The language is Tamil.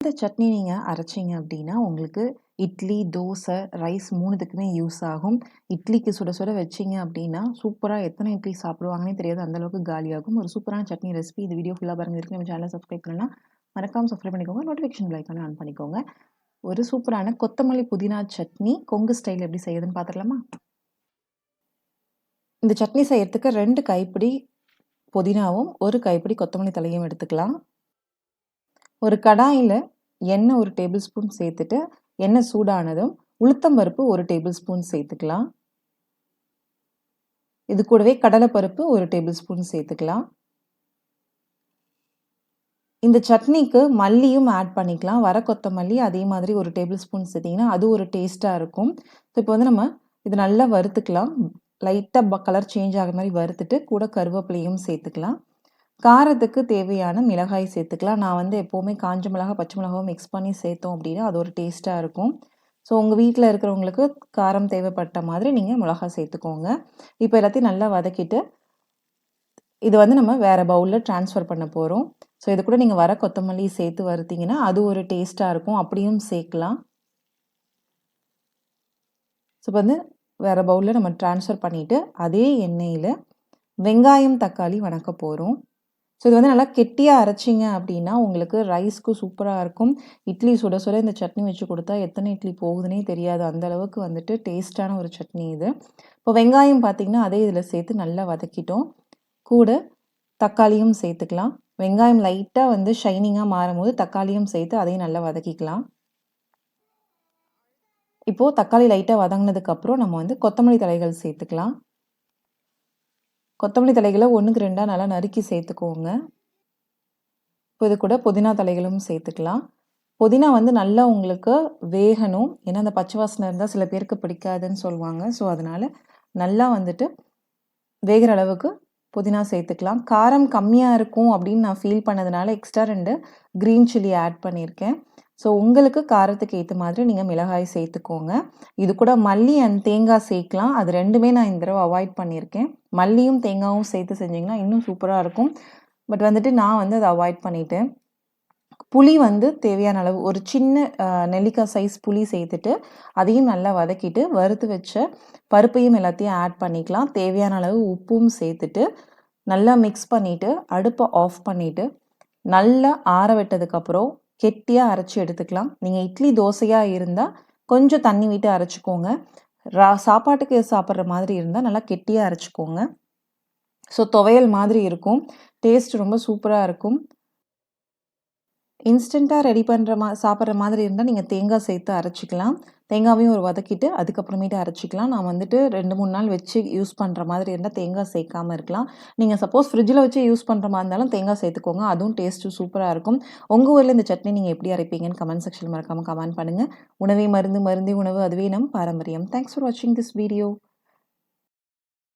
இந்த சட்னி நீங்கள் அரைச்சிங்க அப்படின்னா உங்களுக்கு இட்லி தோசை ரைஸ் மூணுத்துக்குமே யூஸ் ஆகும். இட்லிக்கு சுட சுட வச்சிங்க அப்படின்னா சூப்பராக எத்தனை இட்லி சாப்பிடுவாங்கன்னே தெரியாது. அந்தளவுக்கு காலியாகும். ஒரு சூப்பரான சட்னி ரெசிபி இந்த வீடியோ ஃபுல்லாக பாருங்க. இருக்கு நம்ம சேனலை சப்ஸ்கிரைப் பண்ணலாம் மறக்காமல் சப்ஸ்கிரைப் பண்ணிக்கோங்க. நோட்டிஃபிகேஷன் லைக்கான ஆன் பண்ணிக்கோங்க. ஒரு சூப்பரான கொத்தமல்லி புதினா சட்னி கொங்கு ஸ்டைல் எப்படி செய்யுதுன்னு பார்த்துக்கலாமா இந்த சட்னி செய்யறதுக்கு ரெண்டு கைப்பிடி புதினாவும் ஒரு கைப்பிடி கொத்தமல்லி தலையும் எடுத்துக்கலாம். ஒரு கடாயில் எண்ணெய் ஒரு டேபிள் ஸ்பூன் சேர்த்துட்டு எண்ணெய் சூடானதும் உளுத்தம்பருப்பு ஒரு டேபிள் ஸ்பூன் சேர்த்துக்கலாம். இது கூடவே கடலைப்பருப்பு ஒரு டேபிள் ஸ்பூன் சேர்த்துக்கலாம். இந்த சட்னிக்கு மல்லியும் ஆட் பண்ணிக்கலாம். வர கொத்தமல்லி அதே மாதிரி ஒரு டேபிள் ஸ்பூன் சேர்த்திங்கன்னா அது ஒரு டேஸ்ட்டாக இருக்கும். ஸோ இப்போ வந்து நம்ம இது நல்லா வறுத்துக்கலாம். லைட்டாக கலர் சேஞ்ச் ஆகிற மாதிரி வறுத்துட்டு கூட கருவேப்பிலையும் சேர்த்துக்கலாம். காரத்துக்கு தேவையான மிளகாய் சேர்த்துக்கலாம். நான் வந்து எப்போவுமே காஞ்ச மிளகாய் பச்சை மிளகாவும் மிக்ஸ் பண்ணி சேர்த்தோம் அப்படின்னா அது ஒரு டேஸ்ட்டாக இருக்கும். ஸோ உங்கள் வீட்டில் இருக்கிறவங்களுக்கு காரம் தேவைப்பட்ட மாதிரி நீங்கள் மிளகாய் சேர்த்துக்கோங்க. இப்போ எல்லாத்தையும் நல்லா வதக்கிட்டு இது வந்து நம்ம வேறு பவுலில் ட்ரான்ஸ்ஃபர் பண்ண போகிறோம் ஸோ இது கூட நீங்கள் வர கொத்தமல்லி சேர்த்து வறுத்தீங்கன்னா அது ஒரு டேஸ்ட்டாக இருக்கும். அப்படியும் சேர்க்கலாம். ஸோ இப்போ வந்து வேறு பவுலில் நம்ம ட்ரான்ஸ்ஃபர் பண்ணிவிட்டு அதே எண்ணெயில் வெங்காயம் தக்காளி வணக்க போகிறோம் ஸோ இது வந்து நல்லா கெட்டியாக அரைச்சிங்க அப்படின்னா உங்களுக்கு ரைஸ்க்கு சூப்பராக இருக்கும். இட்லி சுட சுட இந்த சட்னி வச்சு கொடுத்தா எத்தனை இட்லி போகுதுன்னே தெரியாது. அந்த அளவுக்கு வந்துட்டு டேஸ்ட்டான ஒரு சட்னி இது. இப்போ வெங்காயம் பார்த்திங்கன்னா அதே இதில் சேர்த்து நல்லா வதக்கிட்டோம். கூட தக்காளியும் சேர்த்துக்கலாம். வெங்காயம் லைட்டாக வந்து ஷைனிங்காக மாறும் போது தக்காளியும் சேர்த்து அதையும் நல்லா வதக்கிக்கலாம். இப்போது தக்காளி லைட்டாக வதங்கினதுக்கப்புறம் நம்ம வந்து கொத்தமல்லி தலைகள் சேர்த்துக்கலாம். கொத்தமல்லி தலைகளை ஒன்றுக்கு ரெண்டாக நல்லா நறுக்கி சேர்த்துக்கோங்க. இப்போ இது கூட புதினா தலைகளும் சேர்த்துக்கலாம். புதினா வந்து நல்லா உங்களுக்கு வேகணும். ஏன்னா அந்த பச்சை வாசனை இருந்தால் சில பேருக்கு பிடிக்காதுன்னு சொல்லுவாங்க. ஸோ அதனால் நல்லா வந்துட்டு வேகிற அளவுக்கு புதினா சேர்த்துக்கலாம். காரம் கம்மியாக இருக்கும் அப்படின்னு நான் ஃபீல் பண்ணதுனால எக்ஸ்ட்ரா ரெண்டு க்ரீன் சில்லி ஆட் பண்ணியிருக்கேன். ஸோ உங்களுக்கு காரத்துக்கு ஏற்ற மாதிரி நீங்கள் மிளகாய் சேர்த்துக்கோங்க. இது கூட மல்லி அண்ட் தேங்காய் சேர்க்கலாம். அது ரெண்டுமே நான் இந்த தடவை அவாய்ட் பண்ணியிருக்கேன். மல்லியும் தேங்காயும் சேர்த்து செஞ்சிங்கன்னா இன்னும் சூப்பராக இருக்கும். பட் வந்துட்டு நான் வந்து அதை அவாய்ட் பண்ணிவிட்டேன் புளி வந்து தேவையான அளவு ஒரு சின்ன நெல்லிக்காய் சைஸ் புளி சேர்த்துட்டு அதையும் நல்லா வதக்கிட்டு வறுத்து வச்ச பருப்பையும் எல்லாத்தையும் ஆட் பண்ணிக்கலாம். தேவையான அளவு உப்பும் சேர்த்துட்டு நல்லா மிக்ஸ் பண்ணிவிட்டு அடுப்பை ஆஃப் பண்ணிவிட்டு நல்லா ஆற விட்டதுக்கப்புறம் கெட்டியாக அரைச்சி எடுத்துக்கலாம். நீங்கள் இட்லி தோசையாக இருந்தால் கொஞ்சம் தண்ணி விட்டு அரைச்சிக்கோங்க. ரா சாப்பாட்டுக்கு சாப்பிட்ற மாதிரி இருந்தால் நல்லா கெட்டியாக அரைச்சிக்கோங்க. ஸோ துவையல் மாதிரி இருக்கும். டேஸ்ட் ரொம்ப சூப்பராக இருக்கும். இன்ஸ்டண்ட்டாக ரெடி பண்ணுற மா சாப்பிட்ற மாதிரி இருந்தால் நீங்கள் தேங்காய் சேர்த்து அரைச்சிக்கலாம். தேங்காவையும் ஒரு வதக்கிட்டு அதுக்கப்புறமேட்டு அரைச்சிக்கலாம். நான் வந்துட்டு ரெண்டு மூணு நாள் வச்சு யூஸ் பண்ணுற மாதிரி இருந்தால் தேங்காய் சேர்க்காமல் இருக்கலாம். நீங்கள் சப்போஸ் ஃப்ரிட்ஜில் வச்சு யூஸ் பண்ணுற மாதிரி இருந்தாலும் தேங்காய் சேர்த்துக்கோங்க. அதுவும் டேஸ்ட்டு சூப்பராக இருக்கும். உங்கள் ஊரில் இந்த சட்னி நீங்கள் எப்படி அரைப்பீங்கன்னு கமெண்ட் செக்ஷன் மறக்காமல் கமெண்ட் பண்ணுங்கள் உணவே மருந்து மருந்தே உணவு. அதுவே நம் பாரம்பரியம். தேங்க்ஸ் ஃபார் வாட்சிங் திஸ் வீடியோ